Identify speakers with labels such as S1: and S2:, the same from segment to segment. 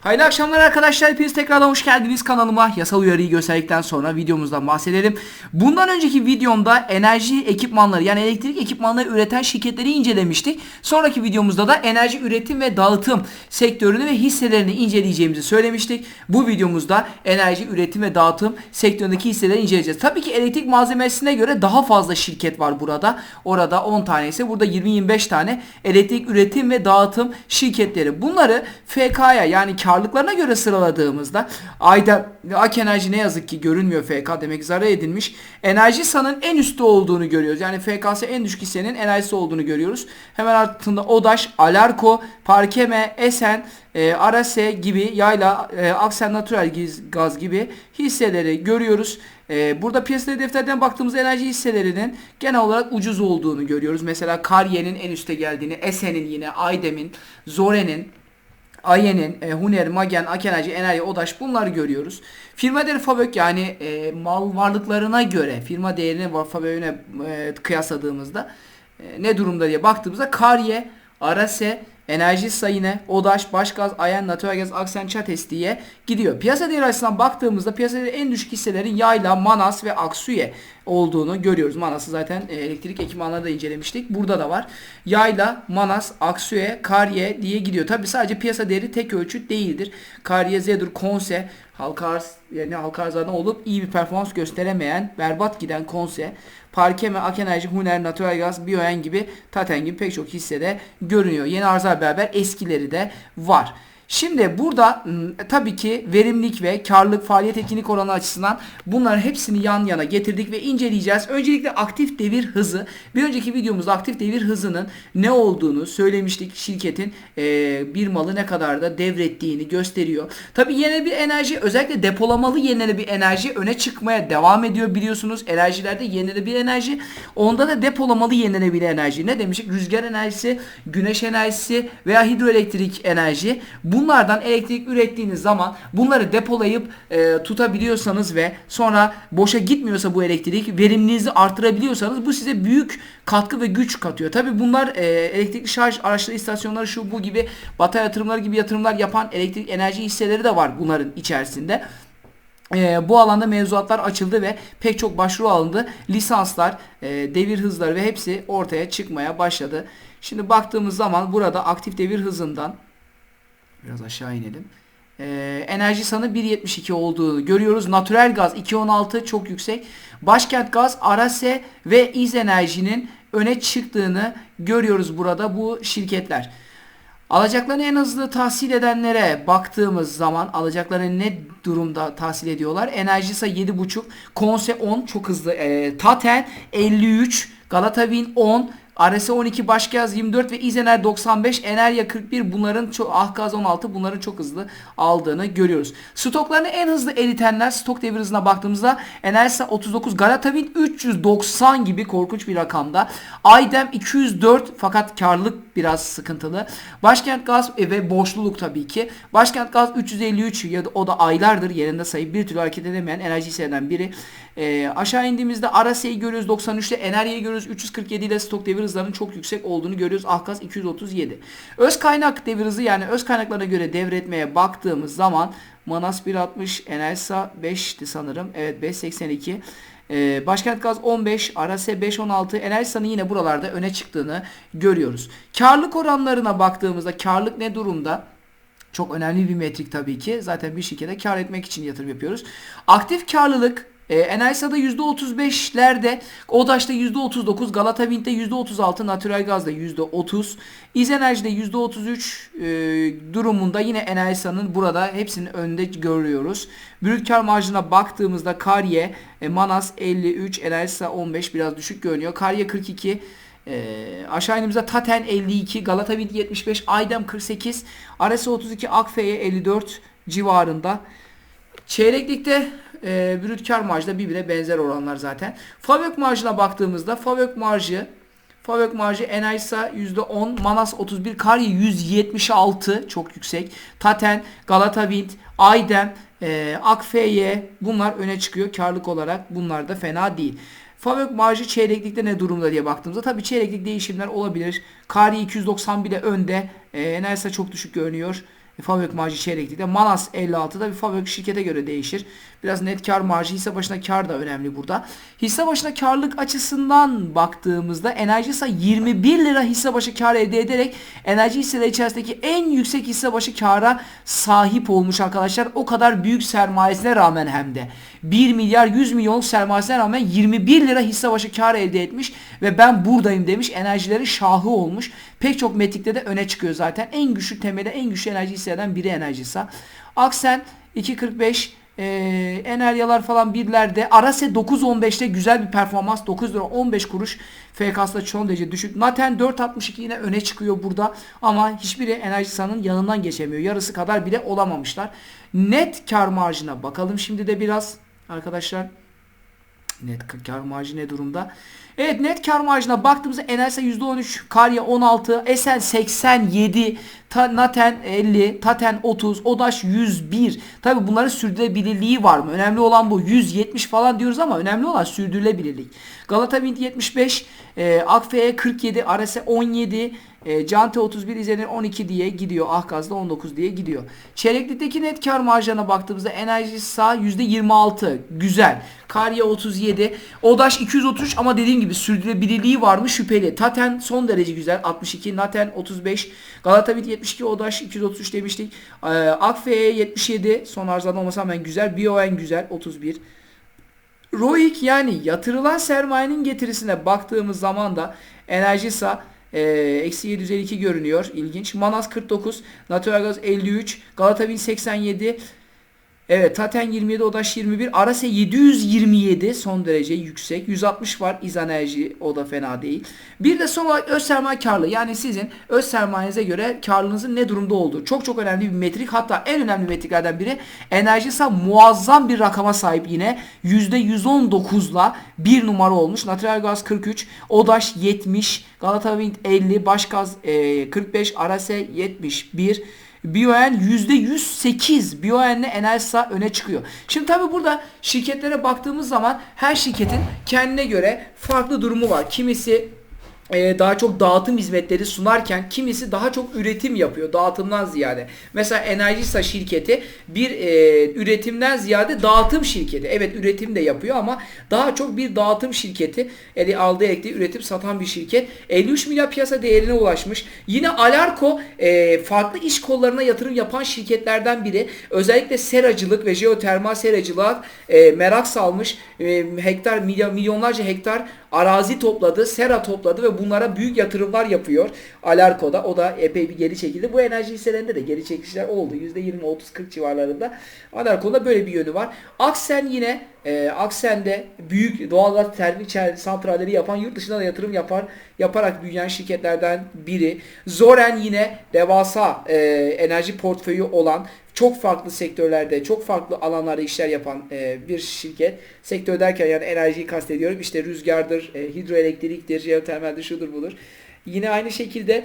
S1: Hayırlı akşamlar arkadaşlar. Hepiniz tekrardan hoş geldiniz kanalıma. Yasal uyarıyı gösterdikten sonra videomuzdan bahsedelim. Bundan önceki videomda enerji ekipmanları yani elektrik ekipmanları üreten şirketleri incelemiştik. Sonraki videomuzda da enerji üretim ve dağıtım sektörünü ve hisselerini inceleyeceğimizi söylemiştik. Bu videomuzda enerji üretim ve dağıtım sektöründeki hisseleri inceleyeceğiz. Tabii ki elektrik malzemesine göre daha fazla şirket var burada. Orada 10 tanesi, burada 20-25 tane elektrik üretim ve dağıtım şirketleri. Bunları FK'ya yani karlılıklarına göre sıraladığımızda ayda Ak Enerji ne yazık ki görünmüyor FK demek zarar edilmiş. Enerji sanın en üstte olduğunu görüyoruz. Yani FK'sı en düşük hissenin enerjisi olduğunu görüyoruz. Hemen altında Odaş, Alarko, Parkeme, Esen, e, Arase gibi yayla, e, Aksen Natural Gaz gibi hisseleri görüyoruz. E, burada piyasada defterden baktığımız enerji hisselerinin genel olarak ucuz olduğunu görüyoruz. Mesela Karye'nin en üste geldiğini, Esen'in yine, Aydem'in, Zore'nin, Ayen'in, e, Huner, Magen, Akenerji, Enerji, Odaş bunları görüyoruz. Firma değeri Fabök yani e, mal varlıklarına göre firma değerini Fabök'üne e, kıyasladığımızda e, ne durumda diye baktığımızda Karye, Arase, Enerji Sayine, Odaş, Başgaz, Ayen, Naturalgaz, Aksen, Çates diye gidiyor. Piyasa değeri açısından baktığımızda piyasa değeri en düşük hisselerin Yayla, Manas ve Aksuye olduğunu görüyoruz. Manas'ı zaten e, elektrik ekipmanları da incelemiştik. Burada da var. Yayla, Manas, Aksuye, Karye diye gidiyor. Tabi sadece piyasa değeri tek ölçüt değildir. Karye, Zedur, Konse, halka arz yani halka arzlardan olup iyi bir performans gösteremeyen, berbat giden Konse, Parkeme, Ak Enerji, Huner, Natural Gaz, Bioen gibi, Taten gibi pek çok hissede görünüyor. Yeni arzlar beraber eskileri de var. Şimdi burada tabii ki verimlilik ve karlılık faaliyet etkinlik oranı açısından bunların hepsini yan yana getirdik ve inceleyeceğiz. Öncelikle aktif devir hızı. Bir önceki videomuzda aktif devir hızının ne olduğunu söylemiştik. Şirketin e, bir malı ne kadar da devrettiğini gösteriyor. Tabii yenilenebilir enerji özellikle depolamalı yenilenebilir enerji öne çıkmaya devam ediyor biliyorsunuz. Enerjilerde yenilenebilir enerji. Onda da depolamalı yenilenebilir enerji. Ne demiştik? Rüzgar enerjisi, güneş enerjisi veya hidroelektrik enerji. Bu Bunlardan elektrik ürettiğiniz zaman bunları depolayıp e, tutabiliyorsanız ve sonra boşa gitmiyorsa bu elektrik verimliliğinizi artırabiliyorsanız bu size büyük katkı ve güç katıyor. Tabi bunlar e, elektrikli şarj araçları istasyonları şu bu gibi batarya yatırımları gibi yatırımlar yapan elektrik enerji hisseleri de var bunların içerisinde. E, bu alanda mevzuatlar açıldı ve pek çok başvuru alındı. Lisanslar, e, devir hızları ve hepsi ortaya çıkmaya başladı. Şimdi baktığımız zaman burada aktif devir hızından Biraz aşağı inelim. Ee, enerji sanı 1.72 olduğunu görüyoruz. Natürel gaz 2.16 çok yüksek. Başkent gaz, Arase ve İz Enerji'nin öne çıktığını görüyoruz burada bu şirketler. Alacaklarını en hızlı tahsil edenlere baktığımız zaman alacaklarını ne durumda tahsil ediyorlar? Enerjisa 7.5, Konse 10 çok hızlı. E, Taten 53, Galata Win 10, RS 12, Başgaz 24 ve İzener 95, Enerya 41 bunların çok Ahgaz 16 bunların çok hızlı aldığını görüyoruz. Stoklarını en hızlı eritenler stok devir hızına baktığımızda Enersa 39, Galatavin 390 gibi korkunç bir rakamda. Aydem 204 fakat karlılık biraz sıkıntılı. Başkent Gaz e, ve borçluluk tabii ki. Başkent Gaz 353 ya da o da aylardır yerinde sayıp bir türlü hareket edemeyen enerji hisseden biri. E, aşağı indiğimizde Arase'yi görüyoruz 93'te, Enerya'yı görüyoruz 347 ile stok devir hızlarının çok yüksek olduğunu görüyoruz. Ahkaz 237. Öz kaynak devir hızı yani öz kaynaklarına göre devretmeye baktığımız zaman Manas 1.60, Enelsa 5'ti sanırım. Evet 5.82. Ee, Başkent Gaz 15, Arase 5.16, Enerjisa'nın yine buralarda öne çıktığını görüyoruz. Karlık oranlarına baktığımızda karlık ne durumda? Çok önemli bir metrik tabii ki. Zaten bir şirkete kar etmek için yatırım yapıyoruz. Aktif karlılık e, Enerjisa'da %35'lerde, Odaş'ta %39, Galata Wind'de %36, Natural Gaz'da %30, İzenerji'de %33 e, durumunda yine Enerjisa'nın burada hepsinin önünde görüyoruz. Brüt kar marjına baktığımızda Karye, e, Manas 53, Enerjisa 15 biraz düşük görünüyor. Karye 42, e, aşağı indiğimizde Taten 52, Galata Wind 75, Aydem 48, Arası 32, Akfe'ye 54 civarında. Çeyreklikte e, brüt kar marjı birbirine benzer oranlar zaten. Favök marjına baktığımızda Favök marjı Favök marjı Enaysa %10, Manas 31, Karya 176 çok yüksek. Taten, Galata Wind, Aydem, e, Akfeye bunlar öne çıkıyor karlık olarak. Bunlar da fena değil. Favök marjı çeyreklikte ne durumda diye baktığımızda tabii çeyreklik değişimler olabilir. Kari 290 bile önde. E, Enaysa çok düşük görünüyor. Fabrik marjı çeyreklikte. Manas 56'da bir fabrik şirkete göre değişir. Biraz net kar marjı hisse başına kar da önemli burada. Hisse başına karlık açısından baktığımızda Enerjisa 21 lira hisse başı kar elde ederek enerji hisseleri içerisindeki en yüksek hisse başı kara sahip olmuş arkadaşlar. O kadar büyük sermayesine rağmen hem de 1 milyar 100 milyon sermayesine rağmen 21 lira hisse başı kar elde etmiş ve ben buradayım demiş. Enerjilerin şahı olmuş. Pek çok metrikte de öne çıkıyor zaten. En güçlü temelde en güçlü enerji hisselerden biri Enerjisa. Aksen 2.45 e, Eneryalar falan birlerde. Arase 9.15'te güzel bir performans. 9 lira 15 kuruş. FK'sda son derece düşük. Naten 4.62 yine öne çıkıyor burada. Ama hiçbiri Enerjisa'nın yanından geçemiyor. Yarısı kadar bile olamamışlar. Net kar marjına bakalım şimdi de biraz arkadaşlar. Net kar marjı ne durumda? Evet net kar marjına baktığımızda Enelsa %13, Karya 16, Esen 87, Ta, Naten 50, Taten 30, Odaş 101. Tabi bunların sürdürülebilirliği var mı? Önemli olan bu. 170 falan diyoruz ama önemli olan sürdürülebilirlik. Galata Wind 75, e, Akfe 47, Arese 17, e, Cante 31 İzenir 12 diye gidiyor. Ahgaz'da 19 diye gidiyor. Çeyreklikteki net kar marjına baktığımızda Enerji Sağ %26. Güzel. Karya 37. Odaş 233 ama dediğim gibi sürdürülebilirliği var mı şüpheli. Taten son derece güzel. 62. Naten 35. Galatavit 72. Odaş 233 demiştik. E, Akfe'ye 77. Son arızadan olmasa hemen güzel. BioN güzel. 31. ROIC yani yatırılan sermayenin getirisine baktığımız zaman da Enerjisa e, eksi 752 görünüyor. İlginç. Manas 49. Naturalgaz 53. Galatavin 87. Evet Taten 27 Odaş 21 Arase 727 son derece yüksek. 160 var İzanerji o da fena değil. Bir de son olarak öz sermaye karlı. Yani sizin öz sermayenize göre karlılığınızın ne durumda olduğu. Çok çok önemli bir metrik hatta en önemli metriklerden biri Enerjisa muazzam bir rakama sahip yine. %119'la bir numara olmuş. Natural Gaz 43 Odaş 70 Galata Wind 50 Başgaz e, 45 Arase 71 BioN %108 BioN'le Enelsa öne çıkıyor. Şimdi tabi burada şirketlere baktığımız zaman her şirketin kendine göre farklı durumu var. Kimisi daha çok dağıtım hizmetleri sunarken kimisi daha çok üretim yapıyor dağıtımdan ziyade. Mesela Enerjisa şirketi bir e, üretimden ziyade dağıtım şirketi. Evet üretim de yapıyor ama daha çok bir dağıtım şirketi. Eli aldığı elektriği üretip satan bir şirket. 53 milyar piyasa değerine ulaşmış. Yine Alarko e, farklı iş kollarına yatırım yapan şirketlerden biri. Özellikle seracılık ve jeotermal seracılığa e, merak salmış. E, hektar milyonlarca hektar arazi topladı, sera topladı ve bunlara büyük yatırımlar yapıyor. Alarko'da. O da epey bir geri çekildi. Bu enerji hisselerinde de geri çekişler oldu. %20, 30, 40 civarlarında. Alarko'da böyle bir yönü var. Aksen yine e, Aksen'de büyük doğalgaz termik santralleri yapan yurt dışına da yatırım yapar yaparak büyüyen şirketlerden biri. Zoren yine devasa e, enerji portföyü olan çok farklı sektörlerde, çok farklı alanlarda işler yapan e, bir şirket. Sektör derken yani enerjiyi kastediyorum. İşte rüzgardır, e, hidroelektriktir, jeotermaldir, şudur budur. Yine aynı şekilde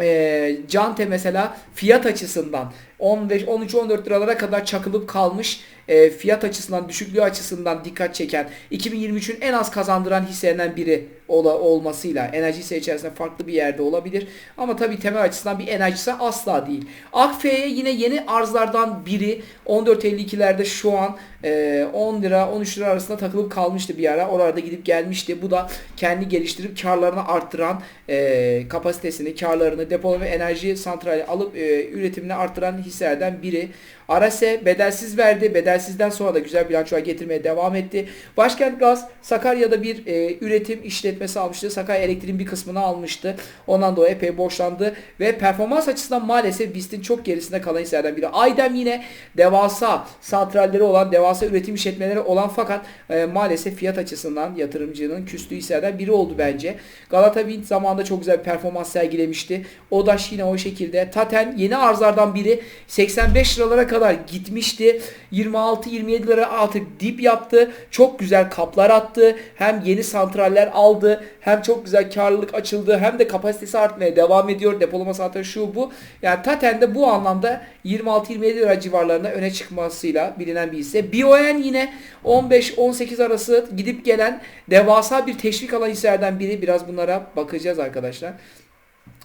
S1: e, Cante mesela fiyat açısından 15 13 14 liralara kadar çakılıp kalmış e, fiyat açısından düşüklüğü açısından dikkat çeken 2023'ün en az kazandıran hisselerinden biri ola, olmasıyla enerji hisse içerisinde farklı bir yerde olabilir. Ama tabii temel açısından bir enerjisi asla değil. Akfe'ye yine yeni arzlardan biri 14.52'lerde şu an e, 10 lira 13 lira arasında takılıp kalmıştı bir ara. Orada gidip gelmişti. Bu da kendi geliştirip karlarını arttıran e, kapasitesini, karlarını depolama enerji santrali alıp e, üretimini arttıran hisselerden biri. Arase bedelsiz verdi. Bedelsizden sonra da güzel bilançolar getirmeye devam etti. Başkent Gaz Sakarya'da bir e, üretim işletmesi almıştı. Sakarya Elektriğin bir kısmını almıştı. Ondan dolayı epey borçlandı ve performans açısından maalesef BIST'in çok gerisinde kalan hisselerden biri. Aydem yine devasa santralleri olan, devasa üretim işletmeleri olan fakat e, maalesef fiyat açısından yatırımcının küstüğü hisselerden biri oldu bence. Galata Wind zamanında çok güzel bir performans sergilemişti. Odaş yine o şekilde. Taten yeni arzlardan biri 85 liralara kadar gitmişti. 26-27 lira artık dip yaptı. Çok güzel kaplar attı. Hem yeni santraller aldı. Hem çok güzel karlılık açıldı. Hem de kapasitesi artmaya devam ediyor. Depolama santrali şu bu. Yani Taten de bu anlamda 26-27 lira civarlarında öne çıkmasıyla bilinen bir hisse. BioN yine 15-18 arası gidip gelen devasa bir teşvik alan hisselerden biri. Biraz bunlara bakacağız arkadaşlar.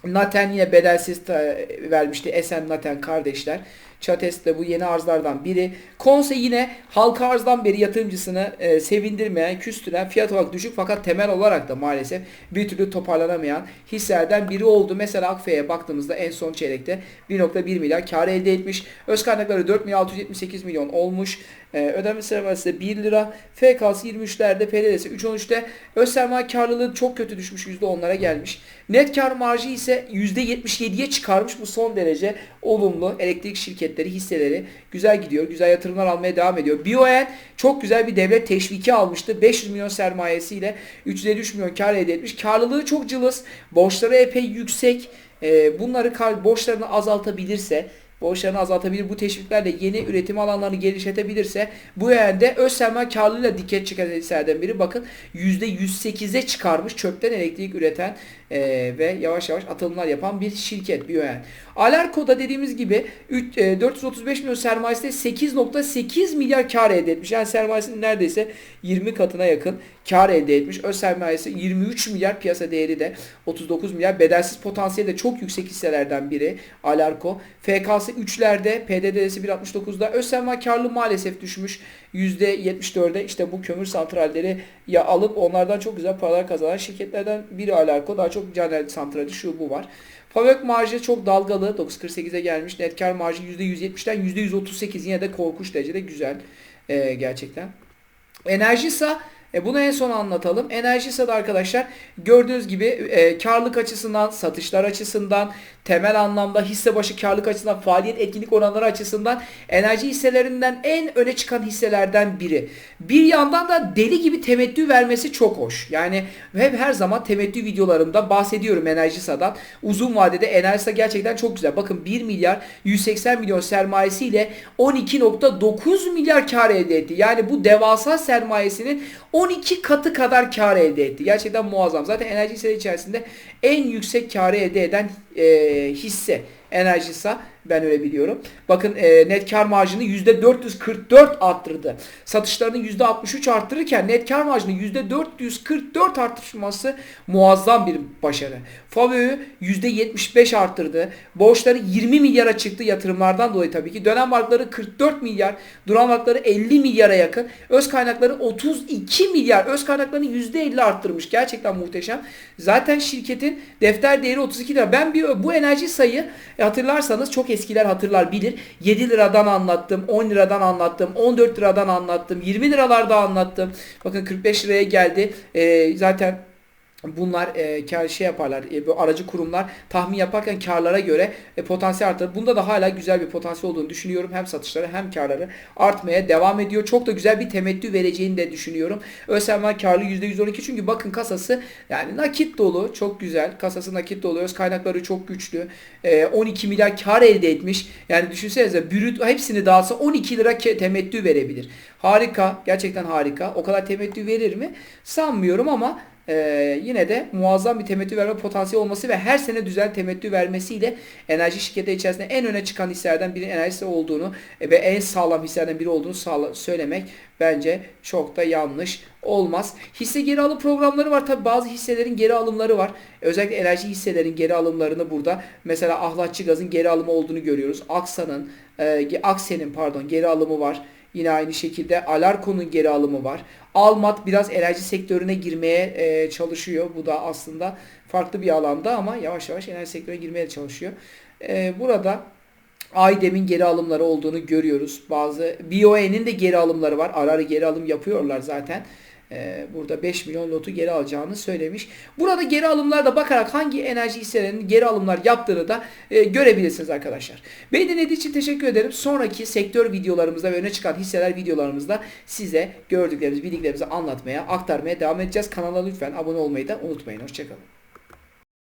S1: Naten yine bedelsiz vermişti. Esen Naten kardeşler. Çates de bu yeni arzlardan biri. Konse yine halka arzdan beri yatırımcısını e, sevindirmeyen, küstüren, fiyat olarak düşük fakat temel olarak da maalesef bir türlü toparlanamayan hisselerden biri oldu. Mesela Akfe'ye baktığımızda en son çeyrekte 1.1 milyar kar elde etmiş. Öz kaynakları 4 milyar 678 milyon olmuş. E, ödeme sermayesi de 1 lira. FK'sı 23'lerde, PDD'si 3.13'te. Öz sermaye karlılığı çok kötü düşmüş. %10'lara gelmiş. Net kar marjı ise %77'ye çıkarmış. Bu son derece olumlu. Elektrik şirketleri, hisseleri güzel gidiyor. Güzel yatırımlar almaya devam ediyor. BioN çok güzel bir devlet teşviki almıştı. 500 milyon sermayesiyle 353 milyon kar elde etmiş. Karlılığı çok cılız. Borçları epey yüksek. E, bunları borçlarını azaltabilirse borçlarını azaltabilir. Bu teşviklerle yeni üretim alanlarını genişletebilirse bu yönde öz sermaye karlılığıyla dikkat çeken hisselerden biri. Bakın %108'e çıkarmış çöpten elektrik üreten e, ve yavaş yavaş atılımlar yapan bir şirket bir yön. Alarko'da dediğimiz gibi üç- e, 435 milyon sermayesiyle 8.8 milyar kar elde etmiş. Yani sermayesinin neredeyse 20 katına yakın kar elde etmiş. Öz sermayesi 23 milyar piyasa değeri de 39 milyar. Bedelsiz potansiyeli de çok yüksek hisselerden biri Alarko. FK'sı 3'lerde, PDD'si 1.69'da. Öz sermaye karlılığı maalesef düşmüş. %74'e işte bu kömür santralleri ya alıp onlardan çok güzel paralar kazanan şirketlerden biri Alarko. Daha çok Caner santrali şu bu var. Fabrik marjı çok dalgalı. 9.48'e gelmiş. Net kar marjı %170'den %138 yine de korkunç derecede güzel. Ee, gerçekten. Enerjisa e bunu en son anlatalım. Enerjisa da arkadaşlar gördüğünüz gibi e, karlılık açısından, satışlar açısından, temel anlamda hisse başı karlılık açısından, faaliyet etkinlik oranları açısından enerji hisselerinden en öne çıkan hisselerden biri. Bir yandan da deli gibi temettü vermesi çok hoş. Yani hep her zaman temettü videolarımda bahsediyorum Enerjisa'dan. Uzun vadede Enerjisa gerçekten çok güzel. Bakın 1 milyar 180 milyon sermayesiyle 12.9 milyar kar elde etti. Yani bu devasa sermayesinin 12 katı kadar kar elde etti. Gerçekten muazzam. Zaten enerji hisseleri içerisinde en yüksek karı elde eden e, hisse Enerjisa ben öyle biliyorum. Bakın e, net kar marjını %444 arttırdı. Satışlarını %63 arttırırken net kar marjını %444 arttırması muazzam bir başarı. FAVÖ'yü %75 arttırdı. Borçları 20 milyara çıktı yatırımlardan dolayı tabii ki. Dönem varlıkları 44 milyar, duran varlıkları 50 milyara yakın. Öz kaynakları 32 milyar. Öz kaynaklarını %50 arttırmış. Gerçekten muhteşem. Zaten şirketin defter değeri 32 lira. Ben bir bu enerji sayı e, hatırlarsanız çok eskiler hatırlar bilir. 7 liradan anlattım, 10 liradan anlattım, 14 liradan anlattım, 20 liralarda anlattım. Bakın 45 liraya geldi. E, zaten Bunlar e, kar şey yaparlar. E, bu aracı kurumlar tahmin yaparken karlara göre e, potansiyel arttırır. Bunda da hala güzel bir potansiyel olduğunu düşünüyorum. Hem satışları hem karları artmaya devam ediyor. Çok da güzel bir temettü vereceğini de düşünüyorum. ÖSYM karlı %112 çünkü bakın kasası yani nakit dolu. Çok güzel. Kasası nakit dolu. Öz kaynakları çok güçlü. E, 12 milyar kar elde etmiş. Yani düşünsenize brüt hepsini dağılsa 12 lira temettü verebilir. Harika. Gerçekten harika. O kadar temettü verir mi? Sanmıyorum ama ee, yine de muazzam bir temettü verme potansiyeli olması ve her sene düzenli temettü vermesiyle enerji şirketleri içerisinde en öne çıkan hisselerden biri enerjisi olduğunu e, ve en sağlam hisselerden biri olduğunu söylemek bence çok da yanlış olmaz. Hisse geri alım programları var. Tabi bazı hisselerin geri alımları var. Özellikle enerji hisselerin geri alımlarını burada mesela Ahlatçı Gaz'ın geri alımı olduğunu görüyoruz. Aksa'nın, e, Aksen'in pardon geri alımı var. Yine aynı şekilde Alarko'nun geri alımı var. Almat biraz enerji sektörüne girmeye e, çalışıyor. Bu da aslında farklı bir alanda ama yavaş yavaş enerji sektörüne girmeye çalışıyor. E, burada Aydem'in geri alımları olduğunu görüyoruz. Bazı BOE'nin de geri alımları var. Ara ara geri alım yapıyorlar zaten. Ee, burada 5 milyon lotu geri alacağını söylemiş. Burada geri alımlarda bakarak hangi enerji hisselerinin geri alımlar yaptığını da e, görebilirsiniz arkadaşlar. Beni dinlediğiniz için teşekkür ederim. Sonraki sektör videolarımızda ve öne çıkan hisseler videolarımızda size gördüklerimizi, bildiklerimizi anlatmaya, aktarmaya devam edeceğiz. Kanala lütfen abone olmayı da unutmayın. Hoşçakalın.